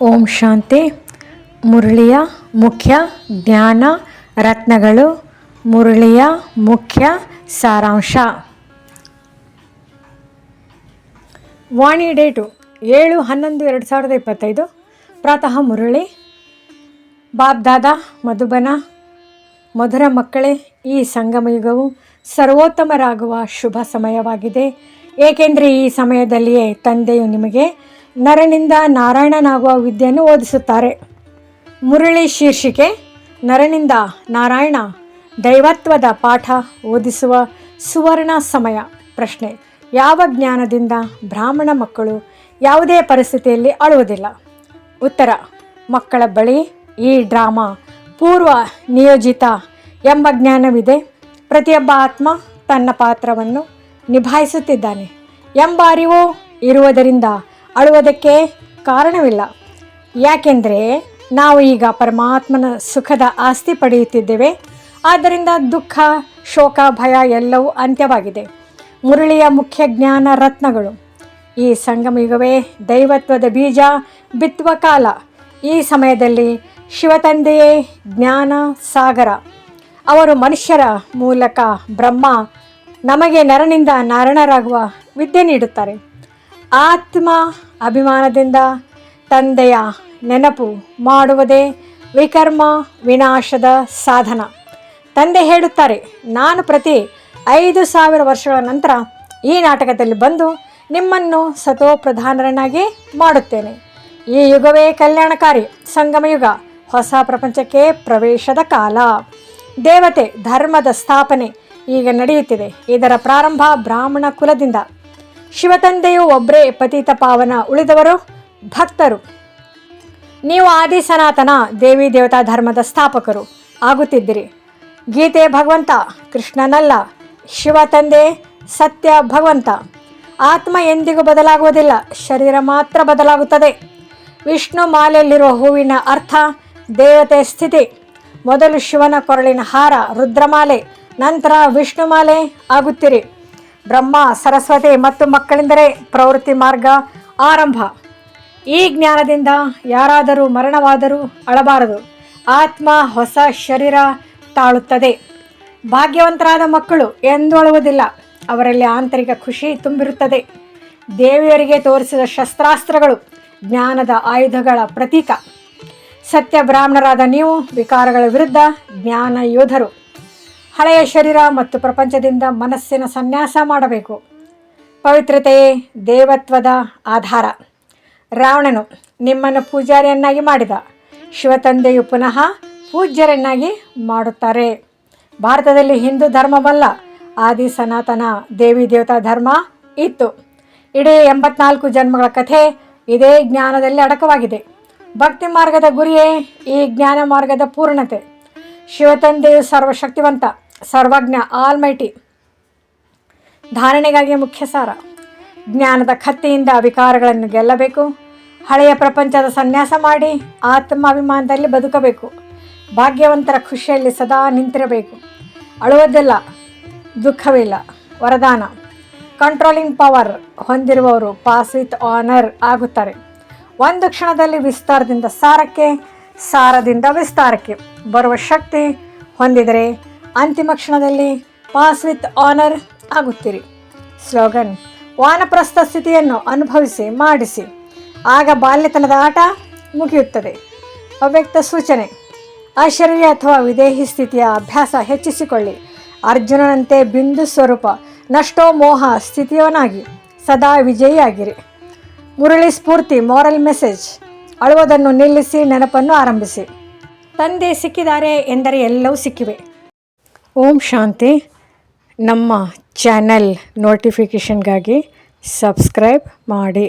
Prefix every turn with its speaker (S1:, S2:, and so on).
S1: ಓಂ ಶಾಂತಿ. ಮುರಳಿಯ ಮುಖ್ಯ ಜ್ಞಾನ ರತ್ನಗಳು. ಮುರಳಿಯ ಮುಖ್ಯ ಸಾರಾಂಶ. ವಾಣಿ ಡೇಟು ಏಳು ಹನ್ನೊಂದು ಎರಡು ಸಾವಿರದ ಇಪ್ಪತ್ತೈದು. ಪ್ರಾತಃ ಮುರಳಿ. ಬಾಬ್ದಾದ ಮಧುಬನ, ಮಧುರ ಮಕ್ಕಳೇ, ಈ ಸಂಗಮಯುಗವು ಸರ್ವೋತ್ತಮರಾಗುವ ಶುಭ ಸಮಯವಾಗಿದೆ. ಏಕೆಂದರೆ ಈ ಸಮಯದಲ್ಲಿಯೇ ತಂದೆಯು ನಿಮಗೆ ನರನಿಂದ ನಾರಾಯಣನಾಗುವ ವಿದ್ಯೆಯನ್ನು ಓದಿಸುತ್ತಾರೆ. ಮುರಳಿ ಶೀರ್ಷಿಕೆ, ನರನಿಂದ ನಾರಾಯಣ, ದೈವತ್ವದ ಪಾಠ ಓದಿಸುವ ಸುವರ್ಣ ಸಮಯ ಪ್ರಶ್ನೆ. ಯಾವ ಜ್ಞಾನದಿಂದ ಬ್ರಾಹ್ಮಣ ಮಕ್ಕಳು ಯಾವುದೇ ಪರಿಸ್ಥಿತಿಯಲ್ಲಿ ಅಳುವುದಿಲ್ಲ? ಉತ್ತರ, ಮಕ್ಕಳ ಬಳಿ ಈ ಡ್ರಾಮಾ ಪೂರ್ವ ನಿಯೋಜಿತ ಎಂಬ ಜ್ಞಾನವಿದೆ. ಪ್ರತಿಯೊಬ್ಬ ಆತ್ಮ ತನ್ನ ಪಾತ್ರವನ್ನು ನಿಭಾಯಿಸುತ್ತಿದ್ದಾನೆ. ಎಂಬ ಅರಿವು ಇರುವುದರಿಂದ ಅಳುವುದಕ್ಕೆ ಕಾರಣವಿಲ್ಲ. ಯಾಕೆಂದರೆ ನಾವು ಈಗ ಪರಮಾತ್ಮನ ಸುಖದ ಆಸ್ತಿ ಪಡೆಯುತ್ತಿದ್ದೇವೆ. ಆದ್ದರಿಂದ ದುಃಖ, ಶೋಕ, ಭಯ ಎಲ್ಲವೂ ಅಂತ್ಯವಾಗಿದೆ. ಮುರಳಿಯ ಮುಖ್ಯ ಜ್ಞಾನ ರತ್ನಗಳು. ಈ ಸಂಗಮಯುಗವೇ ದೈವತ್ವದ ಬೀಜ ಬಿತ್ತುವ ಕಾಲ. ಈ ಸಮಯದಲ್ಲಿ ಶಿವತಂದೆಯೇ ಜ್ಞಾನ ಸಾಗರ. ಅವರು ಮನುಷ್ಯರ ಮೂಲಕ ಬ್ರಹ್ಮ ನಮಗೆ ನರನಿಂದ ನಾರಣರಾಗುವ ವಿದ್ಯೆ ನೀಡುತ್ತಾರೆ. ಆತ್ಮ ಅಭಿಮಾನದಿಂದ ತಂದೆಯ ನೆನಪು ಮಾಡುವುದೇ ವಿಕರ್ಮ ವಿನಾಶದ ಸಾಧನ. ತಂದೆ ಹೇಳುತ್ತಾರೆ, ನಾನು ಪ್ರತಿ ಐದು ಸಾವಿರ ವರ್ಷಗಳ ನಂತರ ಈ ನಾಟಕದಲ್ಲಿ ಬಂದು ನಿಮ್ಮನ್ನು ಸತೋಪ್ರಧಾನರನ್ನಾಗಿ ಮಾಡುತ್ತೇನೆ. ಈ ಯುಗವೇ ಕಲ್ಯಾಣಕಾರಿ ಸಂಗಮಯುಗ ಹೊಸ ಪ್ರಪಂಚಕ್ಕೆ ಪ್ರವೇಶದ ಕಾಲ. ದೇವತೆ ಧರ್ಮದ ಸ್ಥಾಪನೆ ಈಗ ನಡೆಯುತ್ತಿದೆ. ಇದರ ಪ್ರಾರಂಭ ಬ್ರಾಹ್ಮಣ ಕುಲದಿಂದ. ಶಿವತಂದೆಯು ಒಬ್ಬರೇ ಪತಿತ ಪಾವನ ಉಳಿದವರು ಭಕ್ತರು. ನೀವು ಆದಿ ಸನಾತನ ದೇವಿ ದೇವತಾ ಧರ್ಮದ ಸ್ಥಾಪಕರು ಆಗುತ್ತಿದ್ದಿರಿ. ಗೀತೆ ಭಗವಂತ, ಕೃಷ್ಣನಲ್ಲ ಶಿವ ತಂದೆ ಸತ್ಯ ಭಗವಂತ. ಆತ್ಮ ಎಂದಿಗೂ ಬದಲಾಗುವುದಿಲ್ಲ, ಶರೀರ ಮಾತ್ರ ಬದಲಾಗುತ್ತದೆ. ವಿಷ್ಣು ಮಾಲೆಯಲ್ಲಿರುವ ಹೂವಿನ ಅರ್ಥ, ದೇವತೆ ಸ್ಥಿತಿ. ಮೊದಲು ಶಿವನ ಕೊರಳಿನ ಹಾರ, ರುದ್ರಮಾಲೆ, ನಂತರ ವಿಷ್ಣುಮಾಲೆ ಆಗುತ್ತೀರಿ. ಬ್ರಹ್ಮ, ಸರಸ್ವತಿ ಮತ್ತು ಮಕ್ಕಳೆಂದರೆ ಪ್ರವೃತ್ತಿ ಮಾರ್ಗ ಆರಂಭ. ಈ ಜ್ಞಾನದಿಂದ ಯಾರಾದರೂ ಮರಣವಾದರೂ ಅಳಬಾರದು. ಆತ್ಮ ಹೊಸ ಶರೀರ ತಾಳುತ್ತದೆ. ಭಾಗ್ಯವಂತರಾದ ಮಕ್ಕಳು ಎಂದೂ ಅಳುವುದಿಲ್ಲ. ಅವರಲ್ಲಿ ಆಂತರಿಕ ಖುಷಿ ತುಂಬಿರುತ್ತದೆ. ದೇವಿಯರಿಗೆ ತೋರಿಸಿದ ಶಸ್ತ್ರಾಸ್ತ್ರಗಳು ಜ್ಞಾನದ ಆಯುಧಗಳ ಪ್ರತೀಕ. ಸತ್ಯ ಬ್ರಾಹ್ಮಣರಾದ ನೀವು ವಿಕಾರಗಳ ವಿರುದ್ಧ ಜ್ಞಾನ ಯೋಧರು. ಹಳೆಯ ಶರೀರ ಮತ್ತು ಪ್ರಪಂಚದಿಂದ ಮನಸ್ಸಿನ ಸನ್ಯಾಸ ಮಾಡಬೇಕು. ಪವಿತ್ರತೆಯೇ ದೇವತ್ವದ ಆಧಾರ. ರಾವಣನು ನಿಮ್ಮನ್ನು ಪೂಜಾರಿಯನ್ನಾಗಿ ಮಾಡಿದ. ಶಿವತಂದೆಯು ಪುನಃ ಪೂಜ್ಯರನ್ನಾಗಿ ಮಾಡುತ್ತಾರೆ. ಭಾರತದಲ್ಲಿ ಹಿಂದೂ ಧರ್ಮವಲ್ಲ. ಆದಿ ಸನಾತನ ದೇವಿ ದೇವತಾ ಧರ್ಮ ಇತ್ತು. ಇಡೀ ಎಂಬತ್ನಾಲ್ಕು ಜನ್ಮಗಳ ಕಥೆ ಇದೇ ಜ್ಞಾನದಲ್ಲಿ ಅಡಕವಾಗಿದೆ. ಭಕ್ತಿ ಮಾರ್ಗದ ಗುರಿಯೇ ಈ ಜ್ಞಾನ ಮಾರ್ಗದ ಪೂರ್ಣತೆ. ಶಿವತಂದೆಯು ಸರ್ವಶಕ್ತಿವಂತ. ಸರ್ವಜ್ಞ ಆಲ್ಮೈಟಿ. ಧಾರಣೆಗಾಗಿ ಮುಖ್ಯ ಸಾರ. ಜ್ಞಾನದ ಕತ್ತಿಯಿಂದ ವಿಕಾರಗಳನ್ನು ಗೆಲ್ಲಬೇಕು. ಹಳೆಯ ಪ್ರಪಂಚದ ಸನ್ಯಾಸ ಮಾಡಿ ಆತ್ಮಾಭಿಮಾನದಲ್ಲಿ ಬದುಕಬೇಕು. ಭಾಗ್ಯವಂತರ ಖುಷಿಯಲ್ಲಿ ಸದಾ ನಿಂತಿರಬೇಕು. ಅಳುವುದಿಲ್ಲ, ದುಃಖವಿಲ್ಲ, ವರದಾನ. ಕಂಟ್ರೋಲಿಂಗ್ ಪವರ್ ಹೊಂದಿರುವವರು ಪಾಸ್ ವಿತ್ ಆನರ್ ಆಗುತ್ತಾರೆ. ಒಂದು ಕ್ಷಣದಲ್ಲಿ ವಿಸ್ತಾರದಿಂದ ಸಾರಕ್ಕೆ, ಸಾರದಿಂದ ವಿಸ್ತಾರಕ್ಕೆ ಬರುವ ಶಕ್ತಿ ಹೊಂದಿದರೆ ಅಂತಿಮ ಕ್ಷಣದಲ್ಲಿ ಪಾಸ್ ವಿತ್ ಆನರ್ ಆಗುತ್ತೀರಿ. ಸ್ಲೋಗನ್, ವಾನಪ್ರಸ್ಥ ಸ್ಥಿತಿಯನ್ನು ಅನುಭವಿಸಿ, ಮಾಡಿಸಿ. ಆಗ ಬಾಲ್ಯತನದ ಆಟ ಮುಗಿಯುತ್ತದೆ. ಅವ್ಯಕ್ತ ಸೂಚನೆ, ಐಶ್ವರ್ಯ ಅಥವಾ ವಿದೇಹಿ ಸ್ಥಿತಿಯ ಅಭ್ಯಾಸ ಹೆಚ್ಚಿಸಿಕೊಳ್ಳಿ. ಅರ್ಜುನನಂತೆ ಬಿಂದು ಸ್ವರೂಪ, ನಷ್ಟೋ ಮೋಹ ಸ್ಥಿತಿಯವನಾಗಿ ಸದಾ ವಿಜಯಿಯಾಗಿರಿ. ಮುರಳಿ ಸ್ಫೂರ್ತಿ ಮಾರಲ್ ಮೆಸೇಜ್ ಅಳುವುದನ್ನು ನಿಲ್ಲಿಸಿ, ನೆನಪನ್ನು ಆರಂಭಿಸಿ. ತಂದೆ ಸಿಕ್ಕಿದ್ದಾರೆ ಎಂದರೆ ಎಲ್ಲವೂ ಸಿಕ್ಕಿವೆ. ಓಂ ಶಾಂತಿ. ನಮ್ಮ ಚಾನೆಲ್ ನೋಟಿಫಿಕೇಷನ್ಗಾಗಿ ಸಬ್ಸ್ಕ್ರೈಬ್ ಮಾಡಿ.